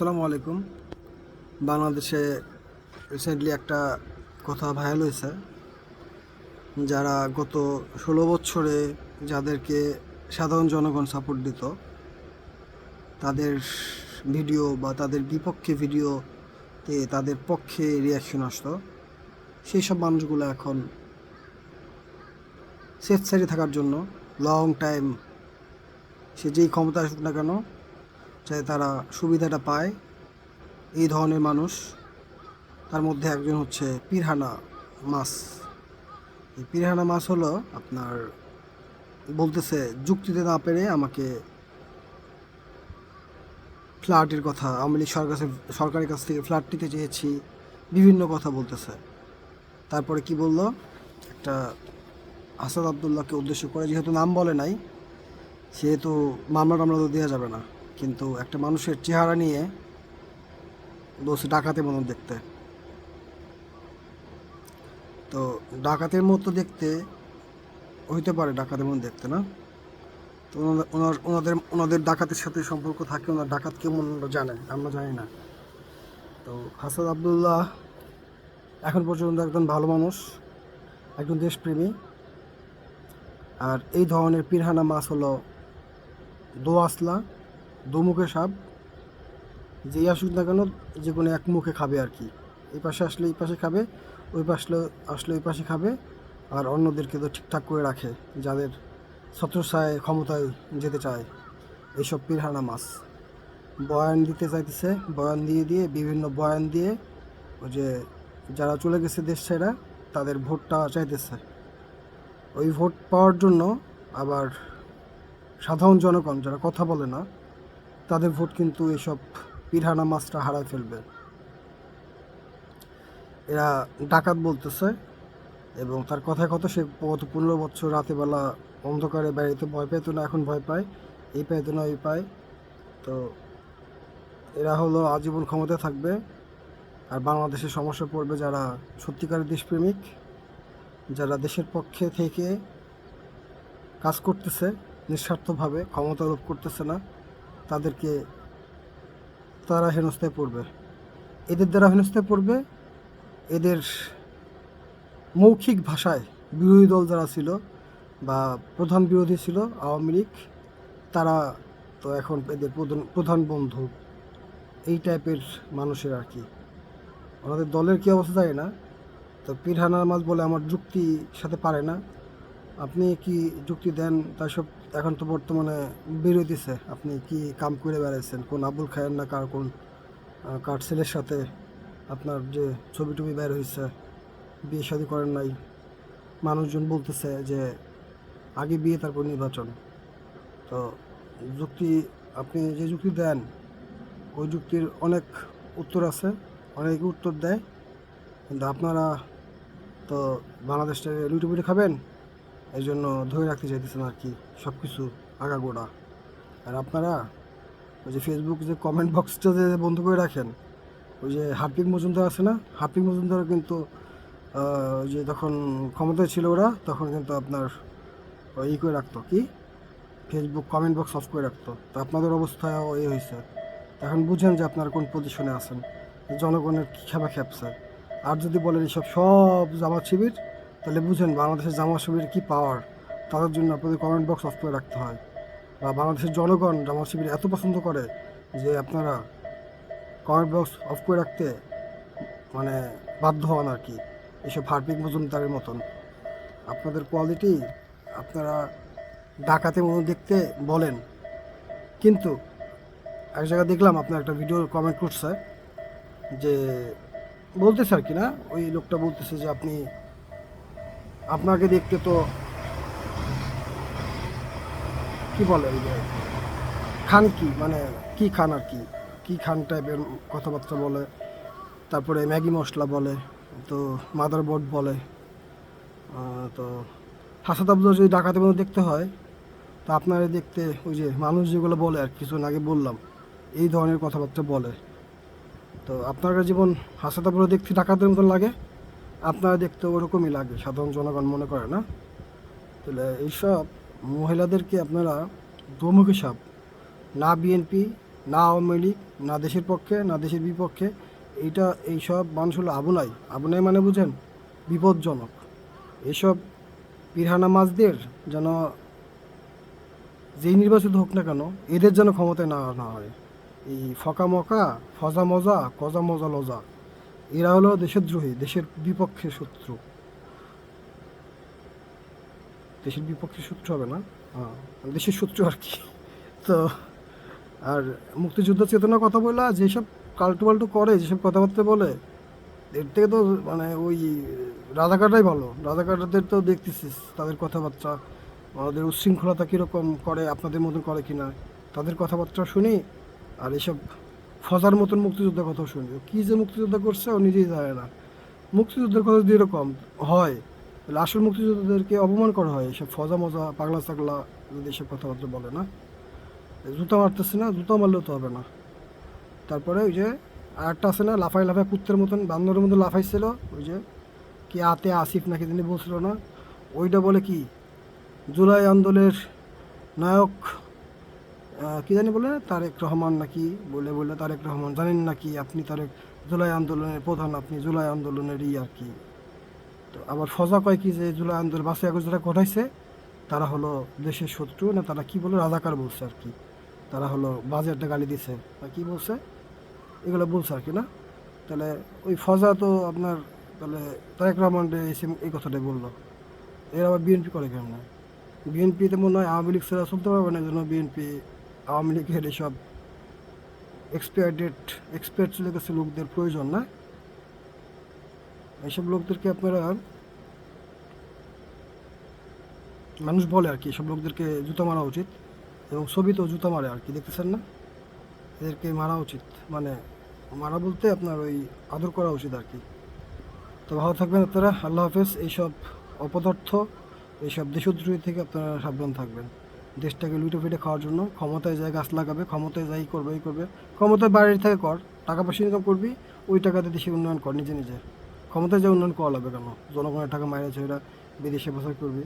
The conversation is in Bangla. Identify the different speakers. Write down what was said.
Speaker 1: আসসালামু আলাইকুম। বাংলাদেশে রিসেন্টলি একটা কথা ভাইরাল হয়েছে, যারা গত ষোলো বছরে যাদেরকে সাধারণ জনগণ সাপোর্ট দিত, তাদের ভিডিও বা তাদের বিপক্ষে ভিডিওতে তাদের পক্ষে রিয়াকশন আসতো। সেই সব মানুষগুলো এখন সেফ সাইডে থাকার জন্য লং টাইম সে যেই ক্ষমতা আসুক না কেন যাতে তারা সুবিধাটা পায় এই ধরনের মানুষ, তার মধ্যে একজন হচ্ছে পিরহানা মাছ এই পিরহানা মাছ হলো আপনার বলতেছে, যুক্তিতে না পেরে আমাকে ফ্ল্যাটের কথা, আওয়ামী লীগ সরকার সরকারের কাছ থেকে ফ্ল্যাট নিতে চেয়েছি, বিভিন্ন কথা বলতেছে। তারপরে কি বলল? একটা আসাদ আবদুল্লাহকে উদ্দেশ্য করে, যেহেতু নাম বলে নাই, সেহেতু মামলা টামলা তো দেওয়া যাবে না। কিন্তু একটা মানুষের চেহারা নিয়ে বলছে ডাকাতের মতন দেখতে। তো ডাকাতের মতো দেখতে হইতে পারে ডাকাতের মতো দেখতে, না? তো ওনার, ওনাদের ওনাদের ডাকাতের সাথে সম্পর্ক থাকে, ওনার ডাকাত কেমন জানে, আমরা জানি না। তো হাসাদ আবদুল্লাহ এখন পর্যন্ত একজন ভালো মানুষ, একজন দেশপ্রেমী। আর এই ধরনের পিরহানা মাছ হলো দোয়াসলা। দুমুখে সাপ, যেই আসুক না কেন, যে কোনো এক মুখে খাবে আর কি। এই পাশে আসলে এই পাশে খাবে, ওই পাশে আসলে ওই পাশে খাবে, আর অন্যদেরকে তো ঠিকঠাক করে রাখে, যাদের ছত্রছায় ক্ষমতায় যেতে চায়। এইসব পিরহানা মাছ। বয়ান দিতে চাইতেছে বয়ান দিয়ে দিয়ে, বিভিন্ন বয়ান দিয়ে, ওই যে যারা চলে গেছে দেশ ছেড়া, তাদের ভোটটা চাইতেছে। ওই ভোট পাওয়ার জন্য আবার সাধারণ জনগণ, যারা কথা বলে না তাদের ভোট কিন্তু এসব পিরহানা মাছটা হারায় ফেলবে। এরা ডাকাত বলতেছে এবং তার কথায় কথা সে গত পনেরো বছর রাতে বেলা অন্ধকারে বেড়াইতে ভয় পেত না, এখন ভয় পায়। এই পেত না এই পায়। তো এরা হলো আজীবন ক্ষমতায় থাকবে আর বাংলাদেশের সমস্যা পড়বে যারা সত্যিকারের দেশপ্রেমিক, যারা দেশের পক্ষে থেকে কাজ করতেছে, নিঃস্বার্থভাবে, ক্ষমতা লোভ করতেছে না। তাদেরকে তারা হেনস্থায় পড়বে। এদের দ্বারা হেনস্থায় পড়বে, এদের মৌখিক ভাষায় বিরোধী দল যারা ছিল বা প্রধান বিরোধী ছিল, আওয়ামী লীগ, তারা তো এখন এদের প্রধান প্রধান বন্ধু। এই টাইপের মানুষের আর কি। আমাদের দলের কী অবস্থা জানি না, তো পিরহানার মাছ বলে আমার যুক্তি সাথে পারে না। আপনি কি যুক্তি দেন তাই সব এখন তো বর্তমানে বেরোইতেছে। আপনি কি কাম করে বেড়াইছেন? কোন আবুল খায়ের না কার কোন কার ছেলের সাথে আপনার যে ছবি টবি বের হয়েছে বিয়ে শাদি করেন নাই? মানুষজন বলতেছে যে আগে বিয়ে, তারপর নির্বাচন। তো যুক্তি, আপনি যে যুক্তি দেন, ওই যুক্তির অনেক উত্তর আছে, অনেকে উত্তর দেয়। কিন্তু আপনারা তো বাংলাদেশটাকে লুটুপুটি খাবেন? এই জন্য ধরে রাখতে চাইতেছেন আর কি সব কিছু আগাগোড়া। আর আপনারা ওই যে ফেসবুক যে কমেন্ট বক্সটা যে বন্ধ করে রাখেন, ওই যে হার্পিক মজুমদার আছে না? হার্পিক মজুমদার কিন্তু ওই যে তখন ক্ষমতায় ছিল ওরা, তখন কিন্তু আপনার ই করে রাখতো। কি? ফেসবুক কমেন্ট বক্স অফ করে রাখতো। তো আপনাদের অবস্থায় এই হয়েছে এখন বুঝেন যে আপনারা কোন পজিশনে আছেন। জনগণের কী খেপা খেপছে আর যদি বলেন এসব সব জামাত শিবির তাহলে বুঝেন বাংলাদেশের জামাত শিবিরের কী পাওয়ার তাদের জন্য আপনাদের কমেন্ট বক্স অফ করে রাখতে হয়। বা বাংলাদেশের জনগণ জামাত শিবির এত পছন্দ করে যে আপনারা কমেন্ট বক্স অফ করে রাখতে মানে বাধ্য হন আর কি। এসব হার্পিক মজুমদারের মতন। আপনাদের কোয়ালিটি আপনারা ডাকাতের মতো দেখতে বলেন। কিন্তু এক জায়গায় দেখলাম আপনার একটা ভিডিও কমেন্ট করছে যে বলতেছে আর কি না? ওই লোকটা বলতেছে যে আপনি আপনাকে দেখতে তো কি বলে যে, খান কি? মানে কি খান আর কি? কি খান টাইপের কথাবার্তা বলে, তারপরে ম্যাগি মশলা বলে, তো মাদার বোর্ড বলে তো হাসাদ আব্দুল যদি ডাকাতের মধ্যে দেখতে হয়, তা আপনারা দেখতে ওই যে মানুষ যেগুলো বলে আর কিছুদিন আগে বললাম, এই ধরনের কথাবার্তা বলে। তো আপনার জীবন হাসাতাপুরে দেখতে ডাকাতের মতন লাগে? আপনারা দেখতে ওরকমই লাগে, সাধারণ জনগণ মনে করে না। তাহলে এইসব মহিলাদেরকে আপনারা দমুখী সাপ, না বিএনপি না আওয়ামী লীগ, না দেশের পক্ষে, না দেশের বিপক্ষে, এইটা এইসব মানুষ হলো আবুনাই। আবুনাই মানে বুঝেন বিপজ্জনক। এইসব পিরহানা মাছদের যেন যেই নির্বাচিত হোক না কেন, এদের যেন ক্ষমতায় না আনা হয়। এই ফকা মকা ফজা মজা কজা মজা লজা। এরা হলো দেশদ্রোহী দেশের বিপক্ষে শত্রু। দেশের বিপক্ষে শত্রু হবে না? হ্যাঁ দেশের শত্রু আর কি। তো, আর মুক্তিযুদ্ধ চেতনার কথা বলে যেসব কাল্টু পাল্টু করে, যেসব কথাবার্তা বলে, এর থেকে তো মানে ওই রাজাকারটাই ভালো। রাজাকারদের তো দেখতেছিস, তাদের কথাবার্তা, আমাদের উচ্ছৃঙ্খলতা কীরকম করে, আপনাদের মতন করে কিনা, তাদের কথাবার্তা শুনি, আর এসব ফজার মতন মুক্তিযোদ্ধার কথা শুনি কী যে মুক্তিযোদ্ধা করছে, ও নিজেই জানে না। মুক্তিযুদ্ধের কথা যদি এরকম হয়, তাহলে আসল মুক্তিযোদ্ধাদেরকে অপমান করা হয়? এসব ফজা, মজা, পাগলা চাগলা যদি এসব কথাবার্তা বলে না? জুতা মারতেছে না জুতা মারলেও তো হবে না। তারপরে ওই যে আরেকটা আছে না লাফাই লাফাই কুত্তের মতন, বান্দরের মধ্যে লাফাইছিল। ওই যে কি আতে আসিফ নাকি তিনি বলছিল না? ওইটা বলে কি? জুলাই আন্দোলনের নায়ক কি জানি বলে, তারেক রহমান নাকি বলে বলে, তারেক রহমান জানেন নাকি আপনি তারেক জুলাই আন্দোলনের প্রধান, আপনি জুলাই আন্দোলনেরই আর কি। তো আবার ফজা কয় কি যে জুলাই আন্দোলন, বাসে আগস্ট যারা ঘটাইছে, তারা হলো দেশের শত্রু, না তারা কি বলে, রাজাকার বলছে আর কি। তারা হলো বাজে একটা গালি দিছে। বা কি বলছে? এগুলো বলছে আর কি না? তাহলে ওই ফজা তো আপনার, তাহলে তারেক রহমান এই কথাটাই বলল। এর আবার বিএনপি করে কেমন? বিএনপিতে মনে হয় আওয়ামী লীগ ছাড়া চলতে পারবে না, এই জন্য বিএনপি আওয়ামী লীগের এসব এক্সপায়ার ডেট এক্সপায়ার চলে গেছে লোকদের প্রয়োজন না? এইসব লোকদেরকে আপনারা মানুষ বলে আর কি, এসব লোকদেরকে জুতো মারা উচিত এবং ছবিতেও জুতো মারে আর কি, দেখতেছেন না? এদেরকে মারা উচিত মানে মারা বলতে আপনার ওই আদর করা উচিত আর কি। তো ভালো থাকবেন আপনারা, আল্লাহ হাফেজ, এইসব অপদার্থ, এইসব দেশদ্রোহী থেকে আপনারা সাবধান থাকবেন। দেশটাকে লুটে ফিটে খাওয়ার জন্য ক্ষমতায় যায়, গাছ লাগাবে, ক্ষমতায় যাই করবে এই করবে। ক্ষমতায় বাইরে থেকে কর, টাকা পয়সা ইনকাম করবি, ওই টাকাতে দেশে উন্নয়ন কর, নিজে নিজে। ক্ষমতায় যা উন্নয়ন করা লাগবে কেন? জনগণের টাকা মাইরে ছেড়া বিদেশে প্রচার করবি।